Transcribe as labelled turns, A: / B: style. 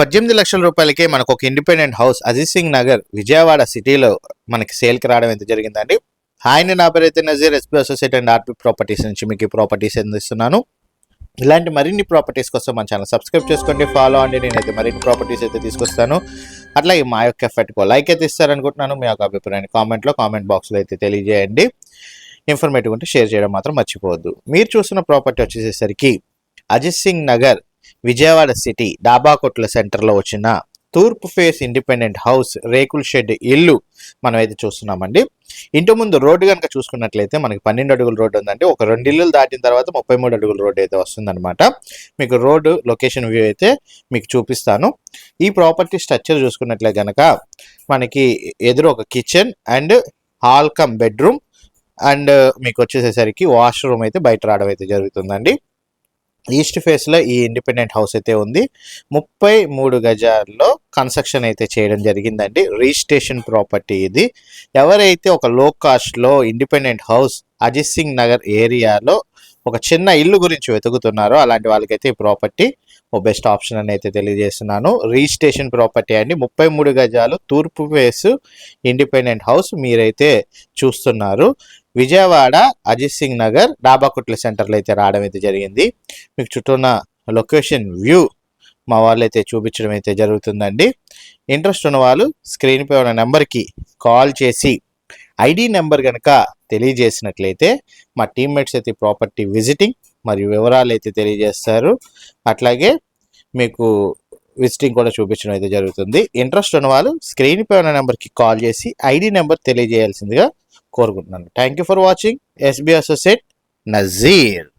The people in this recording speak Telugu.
A: పద్దెనిమిది లక్షల రూపాయలకే మనకు ఒక ఇండిపెండెంట్ హౌస్ అజిత్ సింగ్ నగర్ విజయవాడ సిటీలో మనకి సేల్కి రావడం ఎంత జరిగిందండి. ఆయన నా పేరైతే Nazeer SB associate and RP properties నుంచి మీకు ఈ ప్రాపర్టీస్ అందిస్తున్నాను. ఇలాంటి మరిన్ని ప్రాపర్టీస్ కోసం మన ఛానల్ సబ్స్క్రైబ్ చేసుకోండి ఫాలో అండి. నేనైతే మరిన్ని ప్రాపర్టీస్ అయితే తీసుకొస్తాను. అట్లాగే మా యొక్క ఎఫెక్ట్కో లైక్ అయితే ఇస్తారనుకుంటున్నాను. మీ యొక్క అభిప్రాయాన్ని కామెంట్లో కామెంట్ బాక్స్లో అయితే తెలియజేయండి. ఇన్ఫర్మేటివ్ ఉంటే షేర్ చేయడం మాత్రం మర్చిపోవద్దు. మీరు చూస్తున్న ప్రాపర్టీ వచ్చేసేసరికి అజిత్ సింగ్ నగర్ విజయవాడ సిటీ డాబాకొట్ల సెంటర్లో వచ్చిన తూర్పు ఫేస్ ఇండిపెండెంట్ హౌస్ రేకుల్ షెడ్ ఇల్లు మనం అయితే చూస్తున్నామండి. ఇంటి ముందు రోడ్డు కనుక చూసుకున్నట్లయితే మనకి పన్నెండు అడుగుల రోడ్డు ఉందండి. ఒక రెండు ఇల్లులు దాటిన తర్వాత ముప్పై మూడు అడుగుల రోడ్డు అయితే వస్తుందన్నమాట. మీకు రోడ్డు లొకేషన్ వ్యూ అయితే మీకు చూపిస్తాను. ఈ ప్రాపర్టీ స్ట్రక్చర్ చూసుకున్నట్లయితే కనుక మనకి ఎదురు ఒక kitchen and hall cum bedroom and మీకు వచ్చేసేసరికి వాష్రూమ్ అయితే బయట రావడం అయితే జరుగుతుందండి. ఈస్ట్ ఫేస్లో ఈ ఇండిపెండెంట్ హౌస్ అయితే ఉంది. ముప్పై మూడు గజాల్లో కన్స్ట్రక్షన్ అయితే చేయడం జరిగిందండి. రిజిస్ట్రేషన్ ప్రాపర్టీ ఇది. ఎవరైతే ఒక లో కాస్ట్లో ఇండిపెండెంట్ హౌస్ అజిత్ సింగ్ నగర్ ఏరియాలో ఒక చిన్న ఇల్లు గురించి వెతుకుతున్నారో అలాంటి వాళ్ళకైతే ఈ ప్రాపర్టీ ఓ బెస్ట్ ఆప్షన్ అని అయితే తెలియజేస్తున్నాను. రిజిస్ట్రేషన్ ప్రాపర్టీ అండి. ముప్పై మూడు గజాలు తూర్పు ఫేస్ ఇండిపెండెంట్ హౌస్ మీరైతే చూస్తున్నారు. విజయవాడ అజిత్ సింగ్ నగర్ డాబాకుట్ల సెంటర్లో అయితే రావడం అయితే జరిగింది. మీకు చుట్టూ ఉన్న లొకేషన్ వ్యూ మా వాళ్ళు అయితే చూపించడం అయితే జరుగుతుందండి. ఇంట్రెస్ట్ ఉన్న వాళ్ళు స్క్రీన్పై ఉన్న నెంబర్కి కాల్ చేసి ఐడి నెంబర్ కనుక తెలియజేసినట్లయితే మా టీమ్మేట్స్ అయితే ప్రాపర్టీ విజిటింగ్ మరియు వివరాలు అయితే తెలియజేస్తారు. అట్లాగే మీకు విజిటింగ్ కూడా చూపించడం అయితే జరుగుతుంది. ఇంట్రెస్ట్ ఉన్న వాళ్ళు స్క్రీన్ పై ఉన్న నెంబర్కి కాల్ చేసి ఐడి నెంబర్ తెలియజేయాల్సిందిగా కోరుకుంటున్నాను. Thank you for watching SB associate Nazeer